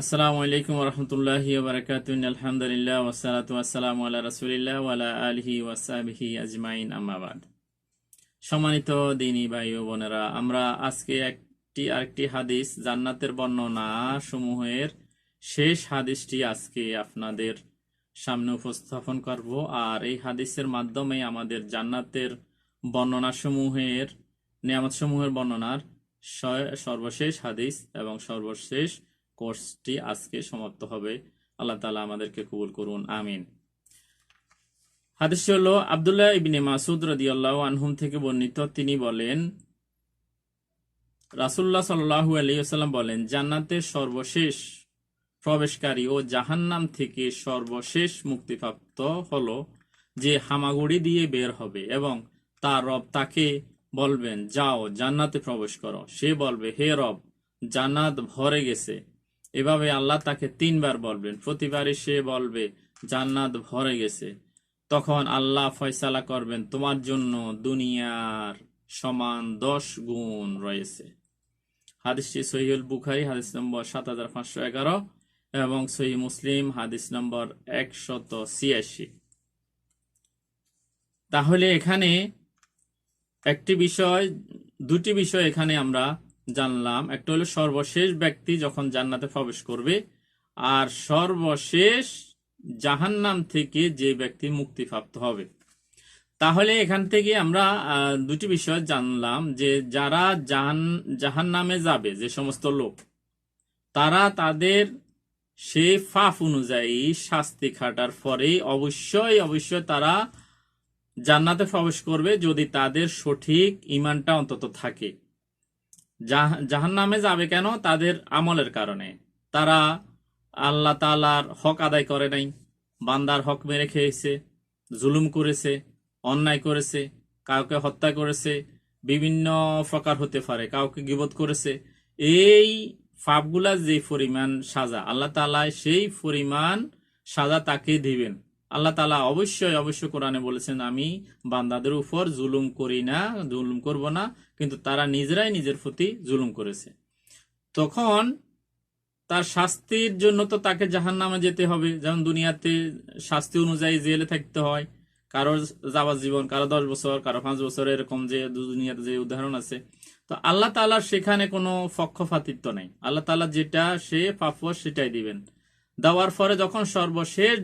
আসসালামু আলাইকুম রহমতুল্লাহি বারাকাতুন আলহামদুলিল্লাহ ওয়াসালাতু ওয়াসসালামু আলা রাসূলিল্লাহ ওয়া আলা আলিহি ওয়াসাহবিহি আজমাইন। আম্মাবাদ সম্মানিত দিনী ভাই ও বোনেরা, আমরা আজকে একটি আরেকটি হাদিস জান্নাতের বর্ণনা সমূহের শেষ হাদিসটি আজকে আপনাদের সামনে উপস্থাপন করব। আর এই হাদিসের মাধ্যমে আমাদের জান্নাতের বর্ণনা সমূহের নিয়ামত সমূহের বর্ণনার সর্বশেষ হাদিস এবং সর্বশেষ কোর্সটি আজকে সমাপ্ত হবে। আল্লাহ তালা আমাদেরকে কবুল করুন, আমিন। হাদিসটি হলো, আবদুল্লাহ ইবনে মাসুদ রাদিয়াল্লাহু আনহুম থেকে বর্ণিত। তিনি বলেন, রাসূলুল্লাহ সাল্লাল্লাহু আলাইহি ওয়াসাল্লাম বলেন, জান্নাতের সর্বশেষ প্রবেশকারী ও জাহান্নাম থেকে সর্বশেষ মুক্তিপ্রাপ্ত হলো যে হামাগুড়ি দিয়ে বের হবে এবং তার রব তাকে বলবেন, যাও, জান্নাতে প্রবেশ করো। সে বলবে, হে রব, জান্নাত ভরে গেছে। এভাবে আল্লাহ তাকে তিনবার বলবেন, প্রতিবারই সে বলবে, জান্নাত ভরে গেছে। তখন আল্লাহ ফয়সালা করবেন, তোমার জন্য দুনিয়ার সমান দশ গুণ রয়েছে। হাদিসটি সহিউল বুখারি, হাদিস নম্বর সাত হাজার পাঁচশো এগারো এবং সহি মুসলিম, হাদিস নম্বর একশত ছিয়াশি। তাহলে এখানে একটি বিষয়, দুটি বিষয় এখানে আমরা জানলাম, একটা হলো সর্বশেষ ব্যক্তি যখন জান্নাতে প্রবেশ করবে, আর সর্বশেষ জাহান্নাম থেকে যে ব্যক্তি মুক্তিপ্রাপ্ত হবে। তাহলে এখান থেকে আমরা দুটি বিষয় জানলাম যে যারা জাহান, জাহান্নামে যাবে, যে সমস্ত লোক, তারা তাদের সে ফাফ অনুযায়ী শাস্তি খাটার পরে অবশ্যই অবশ্যই তারা জান্নাতে প্রবেশ করবে যদি তাদের সঠিক ইমানটা অন্তত থাকে। জাহান নামে যাবে কেন? তাদের আমলের কারণে। তারা আল্লাহ তালার হক আদায় করে নাই। বান্দার হক মেরে খেয়েছে, জুলুম করেছে, অন্যায় করেছে, কাউকে হত্যা করেছে, বিভিন্ন প্রকার হতে পারে, কাউকে গিবত করেছে। এই ফাপগুলা যে পরিমাণ সাজা, আল্লাহ তালা সেই পরিমাণ সাজা তাকে দিবেন। আল্লাহ তালা অবশ্যই অবশ্যই কোরআনে বলেছেন, আমি বান্দাদের উপর জুলুম করি না, জুলুম করব না। কিন্তু তারা নিজেরাই নিজের প্রতি জুলুম করেছে। তখন তার শাস্তির জন্য তো তাকে জাহান নামে যেতে হবে। যেমন দুনিয়াতে শাস্তি অনুযায়ী জেলে থাকতে হয়। কারও যাবার জীবন, কারও দশ বছর, কারও পাঁচ বছর, এরকম যে দুনিয়াতে যে উদাহরণ আছে। তো আল্লাহ তালার সেখানে কোনো পক্ষপাতিত্ব নেই। আল্লাহ তালা যেটা সে পাপ সেটাই দিবেন। দেওয়ার পরে যখন সর্বশেষ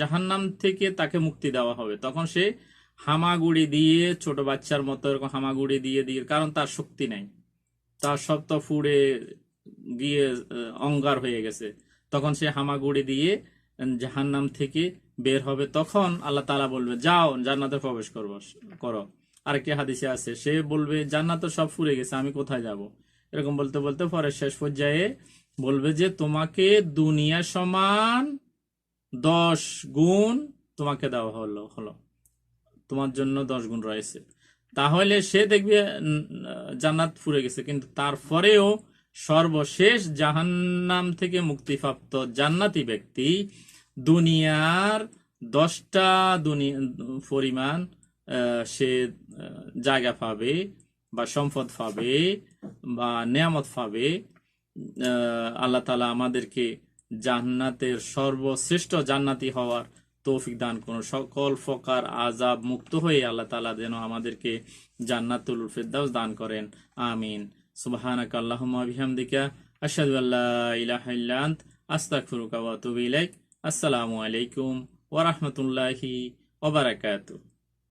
জাহান্নাম থেকে তাকে মুক্তি দেওয়া হবে, তখন সে হামাগুড়ি দিয়ে, ছোট বাচ্চার মতো এরকম হামাগুড়ি দিয়ে দিয়ে, কারণ তার শক্তি নাই। তার সব তো ফুড়ে গিয়ে অঙ্গার হয়ে গেছে। তখন সে হামাগুড়ি দিয়ে জাহান্নাম থেকে বের হবে। তখন আল্লাহ তালা বলবে, যাও, জান্নাতে প্রবেশ করব, করো। আর আরেকটি হাদিসে আছে, সে বলবে, জান্নাত সব ফুরে গেছে, আমি কোথায় যাব? এরকম বলতে বলতে পরে শেষ পর্যায়ে বলবে যে তোমাকে দুনিয়া সমান দশ গুণ তোমাকে দেওয়া হলো হলো। তোমার জন্য দশ গুণ রয়েছে। তাহলে সে দেখবে জান্নাত ফুরে গেছে, কিন্তু তারপরেও সর্বশেষ জাহান্নাম থেকে মুক্তিপ্রাপ্ত জান্নাতি ব্যক্তি দুনিয়ার দশটা দুনিয়া পরিমাণ সে জায়গা পাবে বা সম্পদ পাবে বা নিয়ামত পাবে। আল্লাহ তালা আমাদেরকে জান্নাতের সর্বশ্রেষ্ঠ জান্নাতি হওয়ার তৌফিক দান করুন। সকল ফকার আজাব মুক্ত হয়ে আল্লাহ তালা যেন আমাদেরকে জান্নাতুল ফেরদাউস দান করেন। আমিন। সুবহানাক আল্লাহুম্মা বিহামদিকা, আশহাদু আল্লা আসসালামু আলাইকুম ওয়া রাহমাতুল্লাহি